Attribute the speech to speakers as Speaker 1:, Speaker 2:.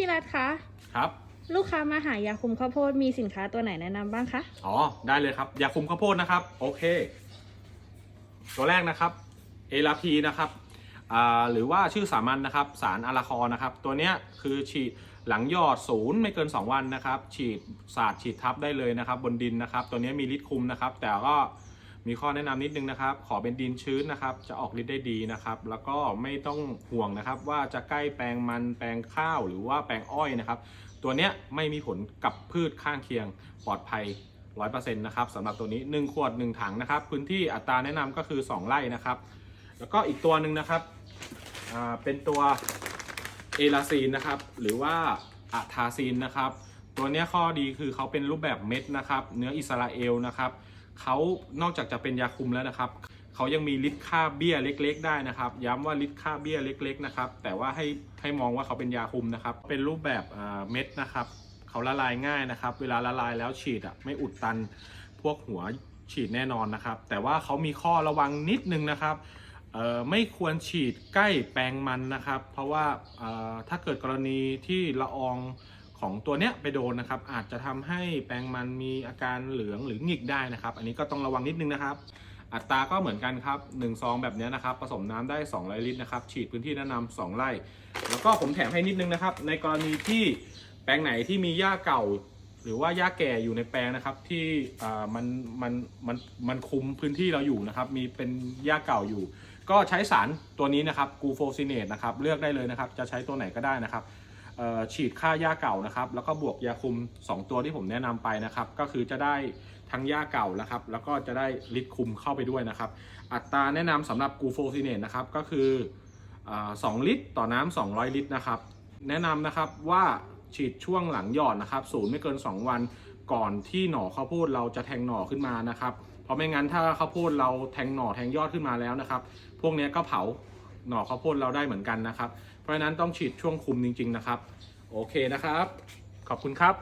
Speaker 1: พี่รัฐคะ
Speaker 2: ครับ
Speaker 1: ลูกค้ามาหายาคุมข้าวโพดมีสินค้าตัวไหนแนะนำบ้างคะ
Speaker 2: อ๋อ ได้เลยครับ ยาคุมข้าวโพดนะครับ โอเค ตัวแรกนะครับ เอลาพีนะครับอ่าหรือว่าชื่อสามัญนะครับ สารอาราคอนะครับ ตัวเนี้ยคือฉีดหลังยอดศูนย์ไม่เกิน 2 วันนะครับ ฉีดสาดฉีดทับได้เลยนะครับ บนดินนะครับ ตัวเนี้ยมีฤทธิ์คุมนะครับ แต่ก็ มีข้อแนะนำนิดนึงนะครับ ขอเป็นดินชื้นนะครับ จะออกฤทธิ์ได้ดีนะครับ แล้วก็ไม่ต้องห่วงนะครับ ว่าจะใกล้แปลงมันแปลงข้าวหรือว่าแปลงอ้อยนะครับ ตัวเนี้ยไม่มีผลกับพืชข้างเคียงปลอดภัย100%นะครับสำหรับตัวนี้ 1 ขวด 1 ถังนะครับ พื้นที่อัตราแนะนำก็คือ 2 ไร่นะครับ แล้วก็อีกตัวหนึ่งนะครับเป็นตัวเอลาซีนนะครับ หรือว่าอะทาซีนนะครับ ตัวนี้ข้อดีคือเขาเป็นรูปแบบเม็ดนะครับ เนื้ออิสราเอลนะครับ เขานอกจากจะเป็นยาคุมแล้วนะครับเขายังมีฤทธิ์ฆ่าเบี้ยเล็ก ๆ ได้นะครับ ย้ำว่าฤทธิ์ฆ่าเบี้ยเล็ก ๆ นะครับ แต่ว่าให้ให้มองว่าเขาเป็นยาคุมนะครับ เป็นรูปแบบเม็ดนะครับเขาละลายง่ายนะครับ เวลาละลายแล้วฉีดอะไม่อุดตันพวกหัวฉีดแน่นอนนะครับ แต่ว่าเขามีข้อระวังนิดนึงนะครับไม่ควรฉีดใกล้แปลงมันนะครับ เพราะว่าถ้าเกิดกรณีที่ละออง ของตัวเนี้ยไปโดนนะครับ อาจจะทำให้แปลงมันมีอาการเหลืองหรือหงิกได้นะครับ อันนี้ก็ต้องระวังนิดนึงนะครับ อัตราก็เหมือนกันครับ1ซองแบบเนี้ยนะครับผสมน้ำได้200ลิตรนะครับฉีดพื้นที่แนะนำ2ไร่ แล้วก็ผมแถมให้นิดนึงนะครับ ในกรณีที่แปลงไหนที่มีหญ้าเก่า หรือว่าหญ้าแก่อยู่ในแปลงนะครับ ที่มันมันมันมันคุมพื้นที่เราอยู่นะครับ มีเป็นหญ้าเก่าอยู่ ก็ใช้สารตัวนี้นะครับกูโฟซิเนตนะครับเลือกได้เลยนะครับ จะใช้ตัวไหนก็ได้นะครับ ฉีดฆ่าหญ้าเก่านะครับ แล้วก็บวกยาคุม 2 ตัวที่ผมแนะนำไปนะครับ ก็คือจะได้ทั้งหญ้าเก่านะครับ แล้วก็จะได้ลิตคุมเข้าไปด้วยนะครับ อัตราแนะนำสำหรับกูโฟซิเนตนะครับ ก็คืออ่า2ลิตรต่อน้ำ200 ลิตรนะครับ แนะนำนะครับว่าฉีดช่วงหลังหยอดนะครับศูนย์ไม่เกิน 2 วันก่อนที่หน่อข้าวโพดเราจะแทงหน่อขึ้นมานะครับ เพราะไม่งั้นถ้าข้าวโพดเราแทงหน่อแทงยอดขึ้นมาแล้วนะครับ พวกนี้ก็เผา หน่อข้าวโพดเราได้เหมือนกันนะครับ เพราะฉะนั้นต้องฉีดช่วงคุมจริง ๆ นะครับ โอเคนะครับ ขอบคุณครับ